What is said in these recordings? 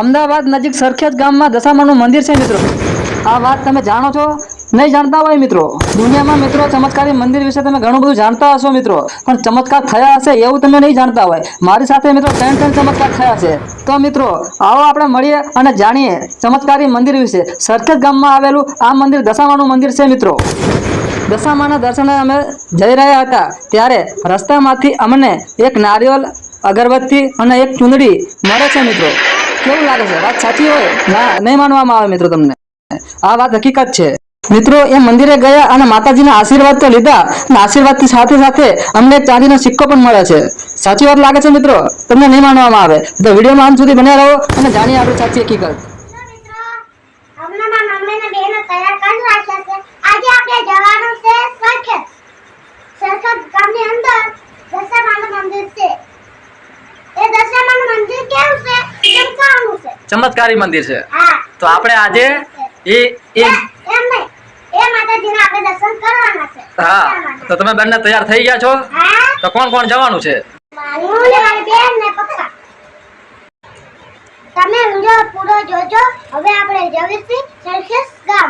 અમદાવાદ નજીક સરખેજ ગામમાં દશામાનું મંદિર છે મિત્રો. આ વાત તમે જાણો છો? નહીં જાણતા હોય મિત્રો. દુનિયામાં મિત્રો ચમત્કારી મંદિર વિશે તમે ઘણું બધું જાણતા હશો મિત્રો. પણ ચમત્કાર થયા હશે એવું તમે નહીં જાણતા હોય. મારી સાથે મિત્રો ત્રણ ત્રણ ચમત્કાર થયા છે. તો મિત્રો, આવો આપણે મળીએ અને જાણીએ ચમત્કારી મંદિર વિશે. સરખેજ ગામમાં આવેલું આ મંદિર દશામાનું મંદિર છે મિત્રો. દશામાના દર્શને અમે જઈ રહ્યા હતા ત્યારે રસ્તામાંથી અમને એક નારિયેલ, અગરબત્તી અને એક ચૂંદડી મળે છે મિત્રો. કેવું લાગે છે? વાત સાચી હોય? ના, નહીં માનવામાં આવે મિત્રો તમને. આ વાત હકીકત છે. મિત્રો, એ મંદિરે ગયા અને માતાજીના આશીર્વાદ તો લીધા, અને આશીર્વાદની સાથે સાથે અમને ચાંદીનો સિક્કો પણ મળે છે. સાચી વાત લાગે છે મિત્રો? તમને નહીં માનવામાં આવે. તો વિડીયોમાં અંત સુધી બન્યા રહો અને જાણીએ આપણે સાચી હકીકત. અંદર દશામાનું મંદિર છે એ દશામાનું મંદિર કેવું છે ચમકાવવાનું છે ચમત્કારી મંદિર છે. તો આપણે આજે એ હા. તો તમે બંને તૈયાર થઈ ગયા છો? તો કોણ કોણ જવાનું છે? હું ને મારી બેન ને પપ્પા તમે વિડિયો પૂરો જોજો. હવે આપણે જવીશું સરખેજ ગામ.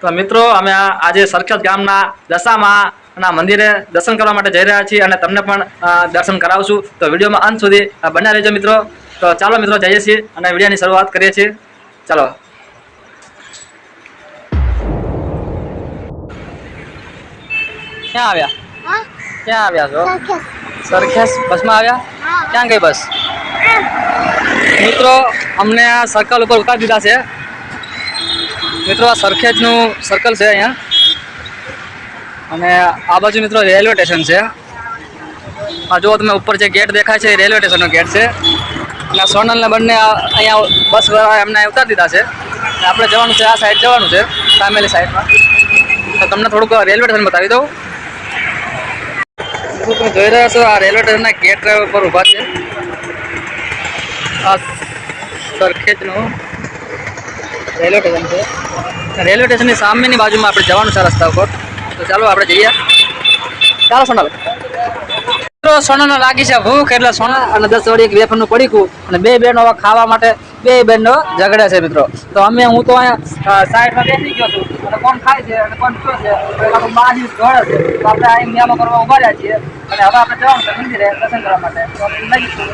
તો મિત્રો અમે આજે સરખેજ ગામના દશામાં ના મંદિરે દર્શન કરવા માટે જઈ રહ્યા છીએ અને તમને પણ દર્શન કરાવશું. તો વિડીયોમાં અંત સુધી બન્યા રહેજો મિત્રો. તો ચાલો મિત્રો જઈએ છીએ અને વિડીયોની શરૂઆત કરીએ છીએ. ચાલો. ક્યાં આવ્યા? ક્યાં આવ્યા છો? સરખેજ બસમાં આવ્યા? ક્યાં ગઈ બસ? મિત્રો અમને આ સર્કલ ઉપર ઉતારી દીધા છે. મિત્રો આ સરખેજનું સર્કલ છે અહીંયા. અને આ બાજુ મિત્રો રેલવે સ્ટેશન છે. આ જો તમે ઉપર જે ગેટ દેખાય છે એ રેલવે સ્ટેશનનો ગેટ છે. અને સોનલને બંને અહીંયા બસ એમને ઉતારી દીધા છે. આપણે જવાનું છે આ સાઈડ જવાનું છે ફેમિલી સાઈડમાં તો તમને થોડુંક રેલવે સ્ટેશન બતાવી દઉં. તમે જોઈ રહ્યા છો? આ રેલવે સ્ટેશનના ગેટ પર ઊભા છે. આ સરખેજનું રેલવે સ્ટેશન છે. રેલવે સ્ટેશનની સામેની બાજુમાં આપણે જવાનું છે રસ્તા ઉપર. તો ચાલો આપણે જઈએ. ચાલો સોનલ. મિત્રો સોનલને લાગી છે ભૂખ, એટલે સોના અને દસ વાળી એક વેફરનું પડીકું અને બે બેન હવે ખાવા માટે બે બેનો ઝઘડે છે મિત્રો. તો અમે, હું તો અહીંયા સાઈડમાં બેસી ગયો છું. કોણ ખાય છે અને કોણ પીવે છે? આપણું માજી જોડે છે તો આપણે આ નિયમો કરવા ઊભા રહ્યા છીએ. અને હવે આપણે જવાનું છે મંદિરે દર્શન કરવા માટે. તો લઈશું.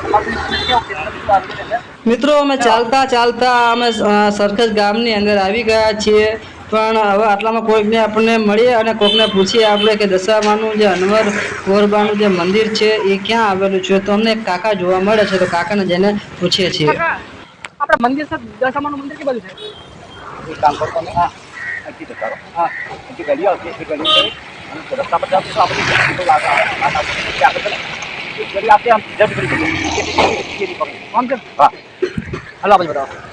મિત્રો, અમે ચાલતા ચાલતા અમે સરખેજ ગામની અંદર આવી ગયા છીએ. પણ હવે આટલામાં કોઈકને આપણને મળીએ અને કોઈકને પૂછીએ આપણે કે દશામાનું જે અનવર કોરબાનું જે મંદિર છે એ ક્યાં આવેલું છે? તો અમને કાકા જોવા મળે છે તો કાકાને જઈને પૂછીએ છીએ. આપણે મંદિર સર દશામાનું મંદિર કે છે? એક કામ કરો તમે હા અહીંથી જતા રહો. હા અહીંથી ગલી આવશે એ ગલી અને રસ્તા પર જાઓ તો આપણે તો આગળ ગલી આવશે આમ જજ કરી દઈએ હા. હલો આપણે બતાવો.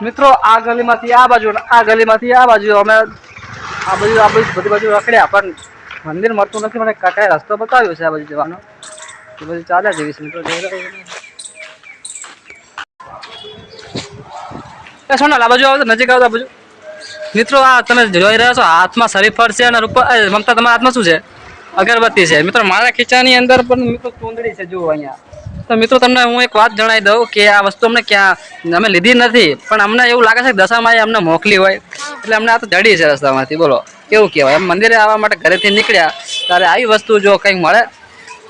મિત્રો, આ ગલીમાંથી આ બાજુ આ ગલીમાંથી આ બાજુ અમે આ બાજુ આ બાજુ બધી બાજુ રખડ્યા, પણ મંદિર મળતું નથી. મને કાકાએ રસ્તો બતાવ્યો છે આ બાજુ જવાનો. એ બધું ચાલ્યા છે મિત્રો એ સોનલ, આ બાજુ આવો નજીક આવો બાજુ. મિત્રો, આ તમે જોઈ રહ્યા છો હાથમાં શરીફળ છે અને રૂપા મમતા, તમારા હાથમાં શું છે? અગરબત્તી છે. મિત્રો, મારા ખીચાની અંદર પણ મિત્રો ચૂંદડી છે, જુઓ અહીંયા. તો મિત્રો તમને હું એક વાત જણાવી દઉં કે આ વસ્તુ અમને ક્યાં અમે લીધી નથી પણ અમને એવું લાગે છે કે દશામાં એ અમને મોકલી હોય. એટલે અમને આ તો જડી છે રસ્તામાંથી બોલો. કેવું કહેવાય? એમ મંદિરે આવવા માટે ઘરેથી નીકળ્યા ત્યારે આવી વસ્તુ જો કંઈક મળે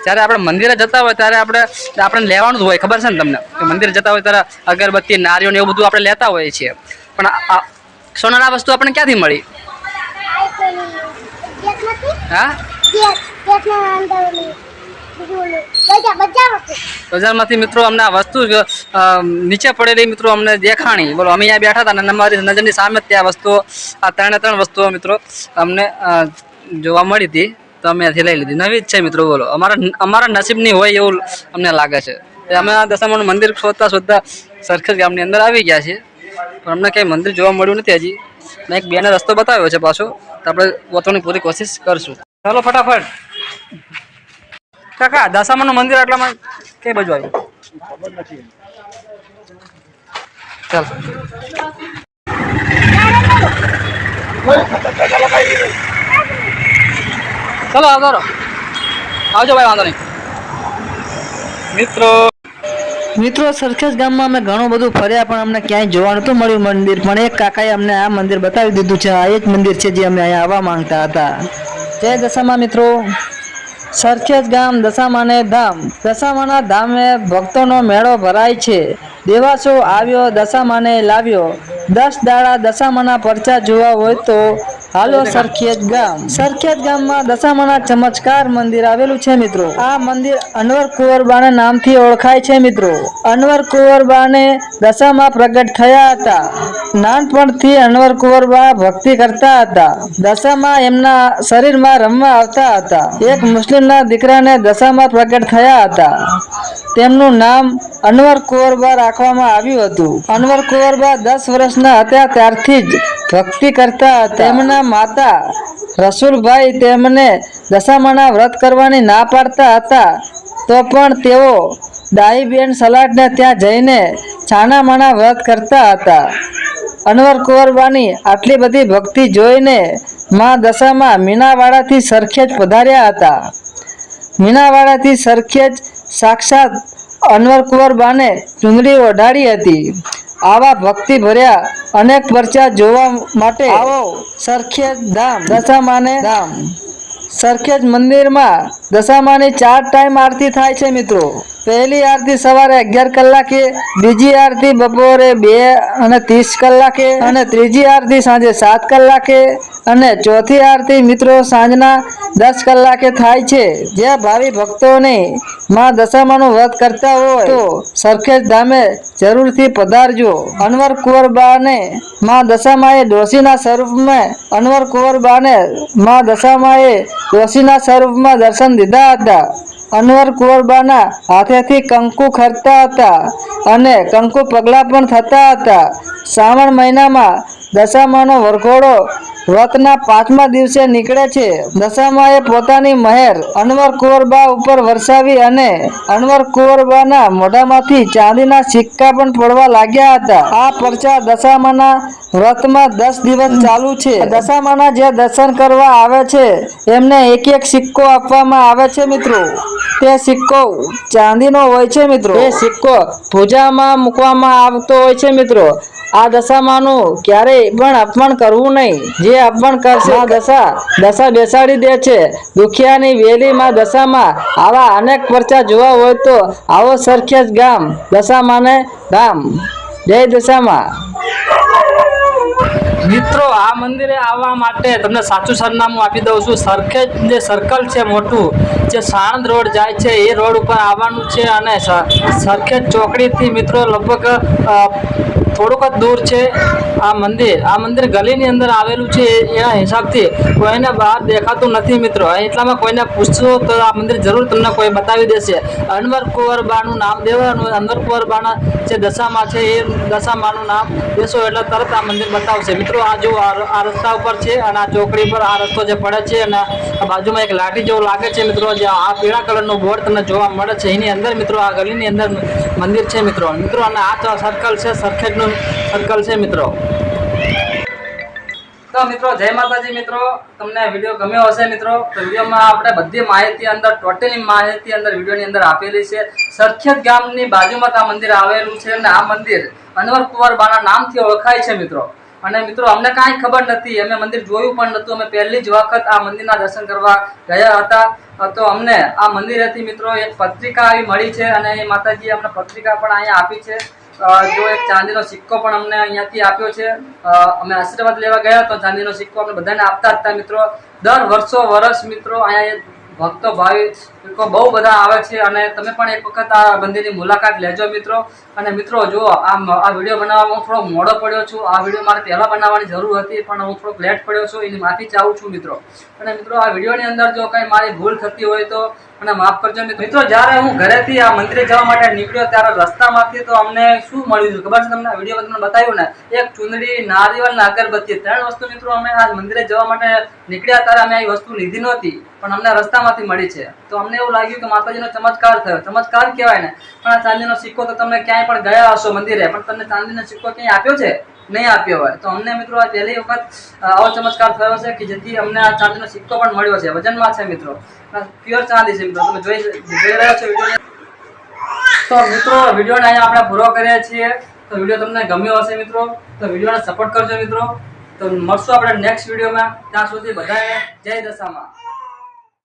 જ્યારે આપણે મંદિરે જતા હોય ત્યારે આપણે આપણે લેવાનું જ હોય ખબર છે ને તમને? કે મંદિરે જતા હોય ત્યારે અગરબત્તી નારીઓ ને એવું બધું આપણે લેતા હોઈએ છીએ. પણ સોનાર આ વસ્તુ આપણને ક્યાંથી મળી? હા? બજારમાંથી મિત્રો અમને આ વસ્તુ નીચે પડેલી મિત્રો અમને દેખાણી. બોલો, અમે અહીંયા બેઠા હતા અને અમારી નજરની સામે ત્યાં વસ્તુઓ, આ ત્રણે ત્રણ વસ્તુઓ મિત્રો અમને જોવા મળી હતી, તો અમે લઈ લીધી. નવી જ છે મિત્રો, બોલો. અમારા અમારા નસીબની હોય એવું અમને લાગે છે. અમે આ દશામાનું મંદિર શોધતા શોધતા સરખેજ ગામની અંદર આવી ગયા છીએ. પણ અમને કંઈ મંદિર જોવા મળ્યું નથી હજી. મેં એક બેને રસ્તો બતાવ્યો છે પાછો, તો આપણે ગોતવાની પૂરી કોશિશ કરશું. ચાલો, ફટાફટ. કાકા દશામાનું મંદિર આટલામાં કઈ બાજુ આવ્યું? ચાલ. ચલો આવતો આવજો. ભાઈ, વાંધો નહીં. મિત્રો. મિત્રો, સરખેજ ગામમાં અમે ઘણું બધું ફર્યા, પણ અમને ક્યાંય જોવા નતું મળ્યું મંદિર. પણ એક કાકાએ અમને આ મંદિર બતાવી દીધું છે. આ એક મંદિર છે જે અમે અહીંયા આવવા માંગતા હતા. જય દશામાં, મિત્રો. સરખેજ ગામ દશામાને ધામ. દશામાના ધામે ભક્તોનો મેળો ભરાય છે. દેવાસો આવ્યો, દશામાને લાવ્યો. દસ દાડા દશામાના પરચા જોવા હોય તો હાલો સરખેજ ગામ. સરખેજ ગામમાં દશામાના ચમત્કાર મંદિર આવેલું છે મિત્રો. આ મંદિર અનવર કુંવરબાના નામથી ઓળખાય છે મિત્રો. અનવર કુંવરબાને દશામાં પ્રગટ થયા હતા. નાનપણથી અનવર કુંવરબા ભક્તિ કરતા હતા. દશામાં એમના શરીરમાં રમવા આવતા હતા. એક મુસ્લિમના દીકરાને દશામાં પ્રગટ થયા હતા. તેમનું નામ અનવર કુંવરબા રાખવામાં આવ્યું હતું. અનવર કુંવરબા દસ વર્ષના હતા ત્યારથી જ ભક્તિ કરતા તેમના માતા રસુલભાઈ તેમને દશામાના વ્રત કરવાની ના પાડતા હતા, તો પણ તેઓ દાહીબેન સલાટને ત્યાં જઈને છાનામાના વ્રત કરતા હતા. અનવર કુંવરબાની આટલી બધી ભક્તિ જોઈને માં દશામાં મીનાવાડાથી સરખેજ પધાર્યા હતા. મીનાવાડાથી સરખેજ સાક્ષાત અનવર કુંવરબાને ચુંદડી ઓઢાડી હતી. આવા ભક્તિ ભર્યા અનેક પરચા જોવા માટે આવો. સરખેજ ધામ. દશામાને ધામ. સરખેજ મંદિરમાં દશામાની ચાર ટાઈમ આરતી થાય છે મિત્રો. પહેલી આરતી સવારે અગિયાર કલાકે, બીજી આરતી બપોરે બે અને ત્રીસ કલાકે અને ત્રીજી આરતી સાંજે સાત કલાકે અને ચોથી આરતી મિત્રો સાંજના દસ કલાકે થાય છે. જ્યાં ભાવિ ભક્તોને માં દશામાનું વ્રત કરતા હોય તો સરખેજ ધામે જરૂરથી પધારજો. અનવર કુંવરબાને માં દશામાએ ડોસીના સ્વરૂપમાં અનવર કુંવરબાને માં દશામાએ ડોસીના સ્વરૂપમાં દર્શન દીધા હતા. અનવર કુંવરબાના હાથેથી કંકુ ખરતા હતા અને કંકુ પગલા પણ થતા હતા. શ્રાવણ મહિનામાં દશામાનો વરઘોડો વ્રતના પાંચમા દિવસે નીકળે છે. દશામાએ પોતાની મહેર અનવર કુંવરબા ઉપર વરસાવી અને અનવર કુંવરબાના મોઢામાંથી ચાંદીના સિક્કા પણ પડવા લાગ્યા હતા. આ પરચા દશામાના વ્રતમાં દસ દિવસ ચાલુ છે. દશામાના જે દર્શન કરવા આવે છે એમને એક એક સિક્કો આપવામાં આવે છે મિત્રો. તે સિક્કો ચાંદીનો હોય છે મિત્રો. એ સિક્કો પૂજામાં મૂકવામાં આવતો હોય છે મિત્રો. આ દશામાનું ક્યારેય પણ અપમાન કરવું નહીં. જે અપમાન કરશે આ દશા દશા બેસાડી દે છે. દુખિયાની વેલીમાં દશામાં આવા અનેક પરચા જોવા હોય તો આવો સરખેજ ગામ દશામાને ગામ. જય દશામાં. મિત્રો, આ મંદિરે આવવા માટે તમને સાચું સરનામું આપી દઉં છું. સરખેજ જે સર્કલ છે મોટું, જે સાણંદ રોડ જાય છે, એ રોડ ઉપર આવવાનું છે અને સરખેજ ચોકડીથી મિત્રો લગભગ થોડુંક જ દૂર છે આ મંદિર. આ મંદિર ગલીની અંદર આવેલું છે એના હિસાબથી કોઈને બહાર દેખાતું નથી મિત્રો. એટલામાં કોઈને પૂછશો તો આ મંદિર જરૂર તમને કોઈ બતાવી દેશે. અનવર કુંવરબાનું નામ દેવાનું અનવર કુંવરબાના જે દશામાં છે એ દશામાનું નામ દેશો એટલે તરત આ મંદિર બતાવશે. મિત્રો, આ જો આ રસ્તા ઉપર છે અને આ ચોકડી પર આ રસ્તો જે પડે છે અને બાજુમાં એક લાઠી જેવું લાગે છે મિત્રો, જે આ પીળા કલરનું બોર્ડ તમને જોવા મળે છે. એની અંદર મિત્રો આ ગલીની અંદર મંદિર છે મિત્રો. મિત્રો, અને આ સર્કલ છે સરખેજનું સર્કલ છે મિત્રો. તો મિત્રો, જય માતાજી મિત્રો. તમને વીડિયો ગમ્યો હશે મિત્રો, તો વિડીયોમાં આપણે બધી માહિતી અંદર, ટોટલી માહિતી અંદર, વિડીયોની અંદર આપેલી છે. સરખેજ ગામની બાજુમાં આ મંદિર આવેલું છે અને આ મંદિર અનવર કુંવરબાના નામથી ઓળખાય છે મિત્રો. અને મિત્રો, અમને કાંઈ ખબર નથી, અમે મંદિર જોયું પણ નહોતું. અમે પહેલી જ વખત આ મંદિરના દર્શન કરવા ગયા હતા. તો અમને આ મંદિરેથી મિત્રો એક પત્રિકા આવી મળી છે અને એ માતાજીએ અમને પત્રિકા પણ અહીંયા આપી છે. જો એક ચાંદીનો સિક્કો પણ અમને અહીંયાથી આપ્યો છે. અમે આશીર્વાદ લેવા ગયા તો ચાંદીનો સિક્કો અમને બધાને આપતા હતા મિત્રો. દર વર્ષો વર્ષ મિત્રો અહીંયા ભક્તો ભાવિ લોકો બહુ બધા આવે છે અને તમે પણ એક વખત આ મંદિરની મુલાકાત લેજો મિત્રો. અને મિત્રો જો આ આ વીડિયો બનાવવામાં હું થોડો મોડો પડ્યો છું. આ વીડિયો મારે પહેલાં બનાવવાની જરૂર હતી પણ હું થોડોક લેટ પડ્યો છું. એની માફી ચાહું છું મિત્રો. અને મિત્રો, આ વિડીયોની અંદર જો કંઈ મારી ભૂલ થતી હોય તો મને માફ કરજો મિત્રો, જ્યારે હું ઘરેથી આ મંદિરે જવા માટે નીકળ્યો ત્યારે રસ્તામાંથી તો અમને શું મળ્યું છે? ખબર છે તમને? વીડિયો તમને બતાવ્યું ને, એક ચુંદડી, નારિયેળ ને અગરબત્તી ત્રણ વસ્તુ મિત્રો અમે આ મંદિરે જવા માટે નીકળ્યા ત્યારે અમે આ વસ્તુ લીધી નહોતી, પણ અમને રસ્તામાંથી મળી છે. તો અમને એવું લાગ્યું કે માતાજીનો ચમત્કાર થયો. ચમત્કાર કહેવાય ને. પણ આ ચાંદીનો સિક્કો તો તમે ક્યાંય પણ ગયા હશો મંદિરે, પણ તમને ચાંદીનો સિક્કો ક્યાંય આપ્યો છે? નહીં આપ્યો હોય. તો અમને મિત્રો આ પહેલી વખત આવો ચમત્કાર થયો છે કે જેથી અમને આ ચાંદીનો સિક્કો પણ મળ્યો છે. વજનમાં છે મિત્રો. પ્યોર ચાંદી છે મિત્રો. તમે જોઈ જોઈ રહ્યા છો વીડિયો તો મિત્રો વિડીયોને અહીંયા આપણે પૂરો કરીએ છીએ. તો વીડિયો તમને ગમ્યો હશે મિત્રો. તો વિડીયોને સપોર્ટ કરજો મિત્રો. તો મળશું આપણે નેક્સ્ટ વિડીયોમાં ત્યાં સુધી બધાએ જય દશામાં.